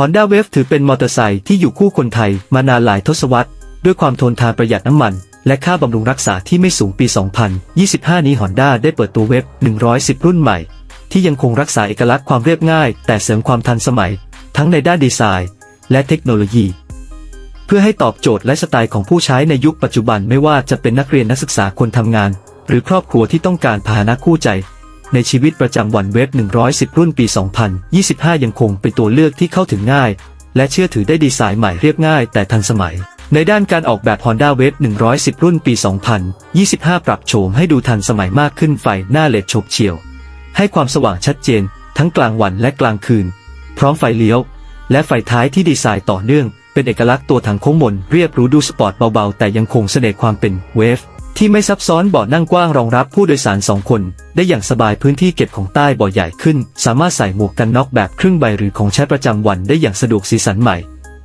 Honda Wave ถือเป็นมอเตอร์ไซค์ที่อยู่คู่คนไทยมานานหลายทศวรรษ ด้วยความทนทานประหยัดน้ำมัน และค่าบำรุงรักษาที่ไม่สูงปี 2025 นี้ Honda ได้เปิดตัวเว็บ110 รุ่นใหม่ ที่ยังคงรักษาเอกลักษณ์ความเรียบง่าย แต่เสริมความทันสมัย ทั้งในด้านดีไซน์ และเทคโนโลยี เพื่อให้ตอบโจทย์และสไตล์ของผู้ใช้ในยุคปัจจุบันไม่ว่าจะเป็นนักเรียนนักศึกษาคนทำงาน หรือครอบครัวที่ต้องการพาหนะคู่ใจ ในชีวิตประจำวันเว็บ 110 รุ่นปี 2025 ยังคงเป็นตัวเลือกที่เข้าถึงง่าย และเชื่อถือได้ดีไซน์ใหม่เรียบง่ายแต่ทันสมัย ในด้านการออกแบบ Honda Wave 110 รุ่นปี 2025 ปรับโฉมให้ดูทันสมัยมากขึ้นไฟหน้าเลดโฉบเฉี่ยว ให้ความสว่างชัดเจน ทั้งกลางวันและกลางคืน พร้อมไฟเลี้ยว และไฟท้ายที่ดีไซน์ต่อเนื่อง เป็นเอกลักษณ์ตัวถังโค้งมนเรียบรู้ดูสปอร์ตเบาๆ แต่ยังคงเสน่ห์ความเป็นเวฟ ที่ไม่ซับซ้อนเบาะนั่งกว้างรองรับผู้โดยสารสองคน ได้อย่างสบายพื้นที่เก็บของใต้เบาะใหญ่ขึ้น สามารถใส่หมวกกันน็อกแบบครึ่งใบหรือของใช้ประจำวันได้อย่างสะดวกสีสันใหม่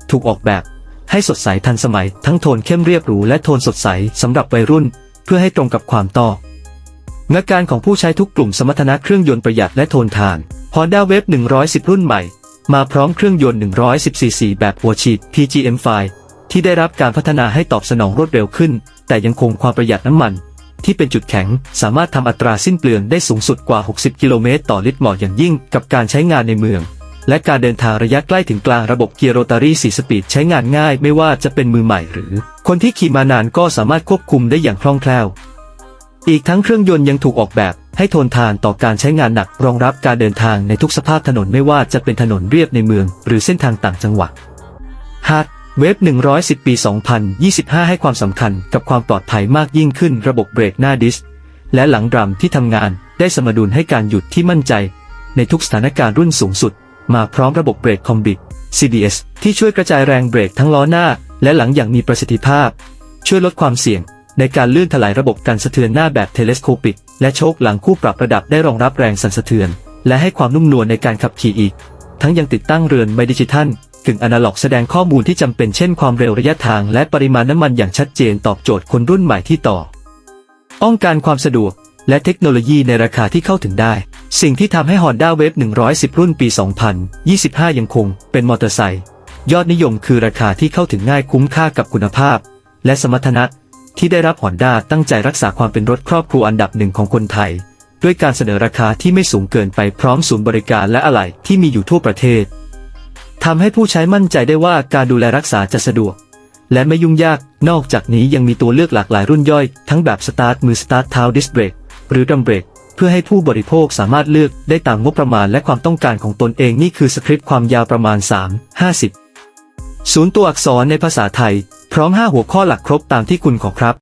ถูกออกแบบ ให้สดใสทันสมัย ทั้งโทนเข้มเรียบหรูและโทนสดใสสำหรับวัยรุ่น เพื่อให้ตรงกับความต้องานการของผู้ใช้ทุกกลุ่มสมรรถนะเครื่องยนต์ประหยัดและทนทาน Honda Wave 110 รุ่นใหม่ มาพร้อมเครื่องยนต์ 110 cc แบบหัวฉีด PGM5 ที่ได้รับการพัฒนาให้ตอบสนองรวดเร็วขึ้นแต่ยังคงความประหยัดน้ำมัน ที่เป็นจุดแข็ง สามารถทำอัตราสิ้นเปลืองได้สูงสุดกว่า 60 กิโลเมตรต่อลิตรเหมาะอย่างยิ่งกับการใช้งานในเมือง และการเดินทางระยะใกล้ถึงกลางระบบเกียร์โรตารี่4สปีดใช้งานง่ายไม่ว่าจะเป็นมือใหม่หรือ คนที่ขี่มานานก็สามารถควบคุมได้อย่างคล่องแคล่ว อีกทั้งเครื่องยนต์ยังถูกออกแบบให้ทนทานต่อการใช้งานหนักรองรับการเดินทางในทุกสภาพถนนไม่ว่าจะเป็นถนนเรียบในเมือง หรือเส้นทางต่างจังหวัดฮาร์ด เวฟ110 ปี 2025 ให้ความสำคัญกับความปลอดภัยมากยิ่งขึ้นระบบเบรกหน้าดิส และหลังดรัมที่ทำงานได้สมดุลให้การหยุดที่มั่นใจ ในทุกสถานการณ์รุ่นสูงสุด มาพร้อมระบบเบรกคอมบิ CDS ที่ช่วยกระจายแรงเบรกทั้งล้อหน้า และหลังอย่างมีประสิทธิภาพ ช่วยลดความเสี่ยง ในการลื่นถลายระบบการสะเทือนหน้าแบบเทเลสโคปิก และโชคหลังคู่ปรับระดับได้รองรับแรงสั่นสะเทือน และให้ความนุ่มนวลในการขับขี่อีก ทั้งยังติดตั้งเรือนไมดิจิทัล กึ่งอนาล็อกแสดงข้อมูลที่จำเป็นเช่นความเร็วระยะทางและปริมาณน้ำมันอย่างชัดเจนตอบโจทย์คนรุ่นใหม่ที่ต่อต้องการความสะดวกและเทคโนโลยีในราคาที่เข้าถึงได้ สิ่งที่ทำให้ Honda Wave 110 รุ่นปี 2025 ยังคงเป็นมอเตอร์ไซค์ยอดนิยมคือราคาที่เข้าถึงง่ายคุ้มค่ากับคุณภาพ และสมรรถนะที่ได้รับ Honda ตั้งใจรักษาความเป็นรถครอบครัวอันดับหนึ่งของคนไทย ด้วยการเสนอราคาที่ไม่สูงเกินไปพร้อมศูนย์บริการและอะไหล่ที่มีอยู่ทั่วประเทศ ทำให้ผู้ใช้มั่นใจได้ว่าการดูแลรักษาจะสะดวก และไม่ยุ่งยาก นอกจากนี้ยังมีตัวเลือกหลากหลายรุ่นย่อย ทั้งแบบสตาร์ทมือสตาร์ทเท้าดิสเบรกหรือดัมเบรกเพื่อให้ผู้บริโภคสามารถเลือกได้ตามงบประมาณและความต้องการของตนเองนี่คือสคริปต์ความยาวประมาณ 3 50 ศูนย์ตัวอักษรในภาษาไทย พร้อม 5 หัวข้อหลักครบตามที่คุณขอครับ